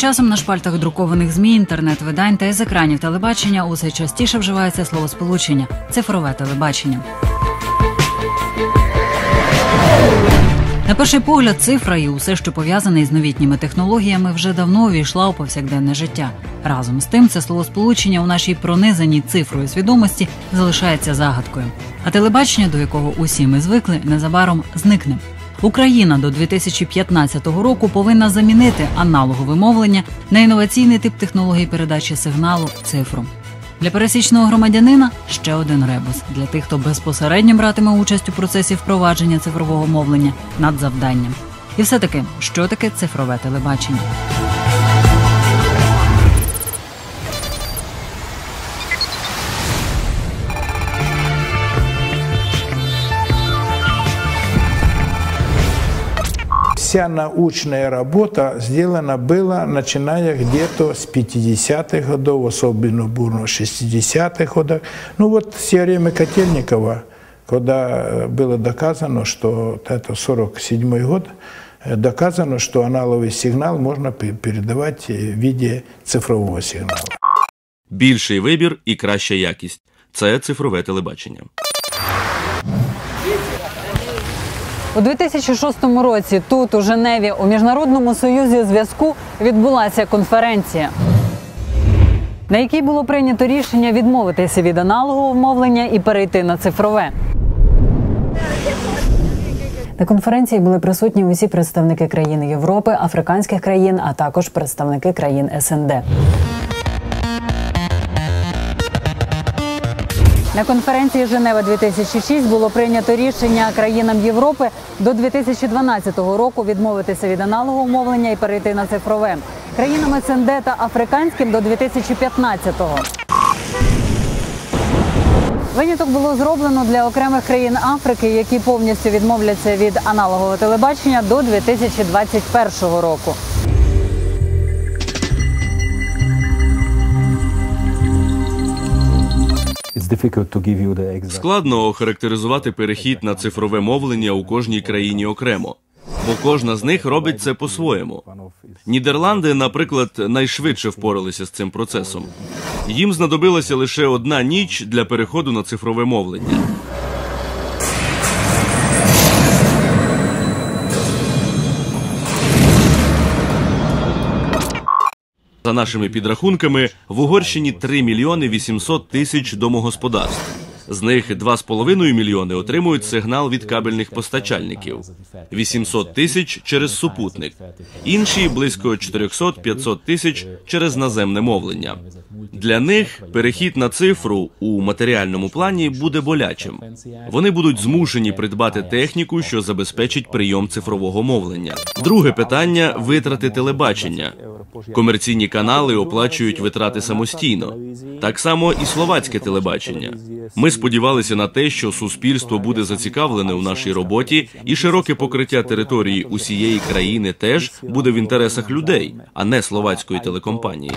часом на шпальтах друкованих змі, інтернет-видань та із екранів телебачення усе частіше вживається словосполучення цифрове телебачення. На перший погляд, цифра і усе, що пов'язане із новітніми технологіями, вже давно увійшла у повсякденне життя. Разом з тим, це словосполучення у нашій пронизаній цифрою свідомості залишається загадкою. А телебачення, до якого усі ми звикли, незабаром зникне. Україна до 2015 року повинна замінити аналогове мовлення на інноваційний тип технології передачі сигналу цифру. Для пересічного громадянина ще один ребус для тих, хто безпосередньо братиме участь у процесі впровадження цифрового мовлення над завданням. І все таки, що таке цифрове телебачення? Вся научная работа сделана была, начиная где-то с 50-х годов, особенно бурно 60-х годов. Ну вот с теоремы Котельникова, когда э, было доказано, что вот это 47 год, э, доказано, что аналоговый сигнал можно пе- передавать э, в виде цифрового сигнала. Більший вибір і краща якість це цифрове телебачення. У 2006 році тут, у Женеві, у Міжнародному союзі зв'язку відбулася конференція, на якій було прийнято рішення відмовитися від аналогового мовлення і перейти на цифрове. На конференції були присутні усі представники країн Європи, африканських країн, а також представники країн СНД. На конференції Женева 2006 було прийнято рішення країнам Європи до 2012 року відмовитися від аналогового мовлення і перейти на цифрове. Країнам СНД та африканським до 2015-го. Виняток було зроблено для окремих країн Африки, які повністю відмовляться від аналогового телебачення до 2021 року. Складно охарактеризувати перехід на цифрове мовлення у кожній країні окремо, бо кожна з них робить це по-своєму. Нідерланди, наприклад, найшвидше впоралися з цим процесом. Їм знадобилася лише одна ніч для переходу на цифрове мовлення. За нашими підрахунками, в Угорщині 3 мільйони 800 тисяч домогосподарств. З них 2,5 мільйони отримують сигнал від кабельних постачальників, 800 тисяч через супутник, інші близько 400-500 тисяч через наземне мовлення. Для них перехід на цифру у матеріальному плані буде болячим. Вони будуть змушені придбати техніку, що забезпечить прийом цифрового мовлення. Друге питання витрати телебачення. Комерційні канали оплачують витрати самостійно. Так само і словацьке телебачення. Ми сподівалися на те, що суспільство буде зацікавлене у нашій роботі, і широке покриття території усієї країни теж буде в інтересах людей, а не словацької телекомпанії.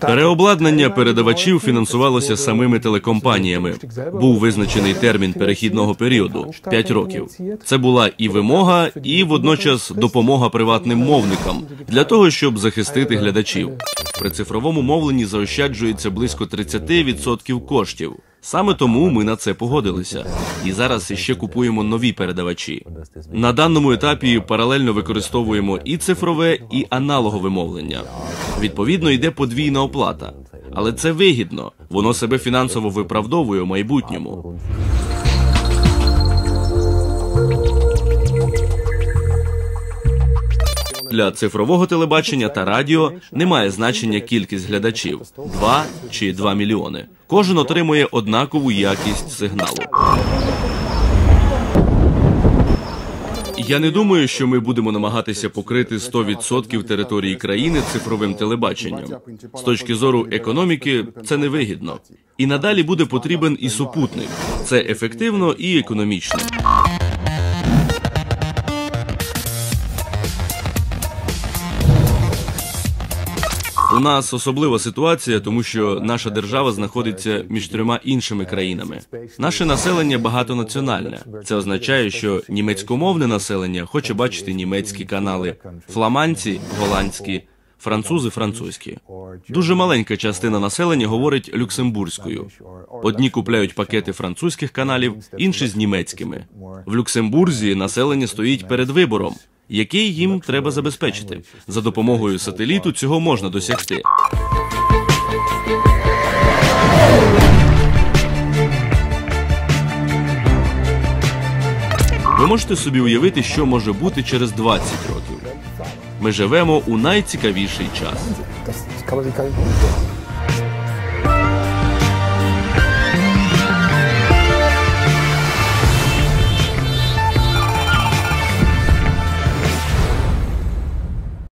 Переобладнання передавачів фінансувалося самими телекомпаніями. Був визначений термін перехідного періоду 5 років. Це була і вимога, і водночас допомога приватним мовникам для того, щоб захистити глядачів. При цифровому мовленні заощаджується близько 30% коштів. Саме тому ми на це погодилися. І зараз ще купуємо нові передавачі. На даному етапі паралельно використовуємо і цифрове, і аналогове мовлення. Відповідно, йде подвійна оплата. Але це вигідно, воно себе фінансово виправдовує у майбутньому. Для цифрового телебачення та радіо немає значення кількість глядачів 2 чи 2 мільйони. Кожен отримує однакову якість сигналу. Я не думаю, що ми будемо намагатися покрити 100% території країни цифровим телебаченням. З точки зору економіки, це невигідно. І надалі буде потрібен і супутник. Це ефективно і економічно. У нас особлива ситуація, тому що наша держава знаходиться між трьома іншими країнами. Наше населення багатонаціональне. Це означає, що німецькомовне населення хоче бачити німецькі канали, фламандці голландські, французи французькі. Дуже маленька частина населення говорить люксембурзькою. Одні купляють пакети французьких каналів, інші з німецькими. В Люксембурзі населення стоїть перед вибором, який їм треба забезпечити. За допомогою сателіту цього можна досягти. Ви можете собі уявити, що може бути через 20 років. Ми живемо у найцікавіший час.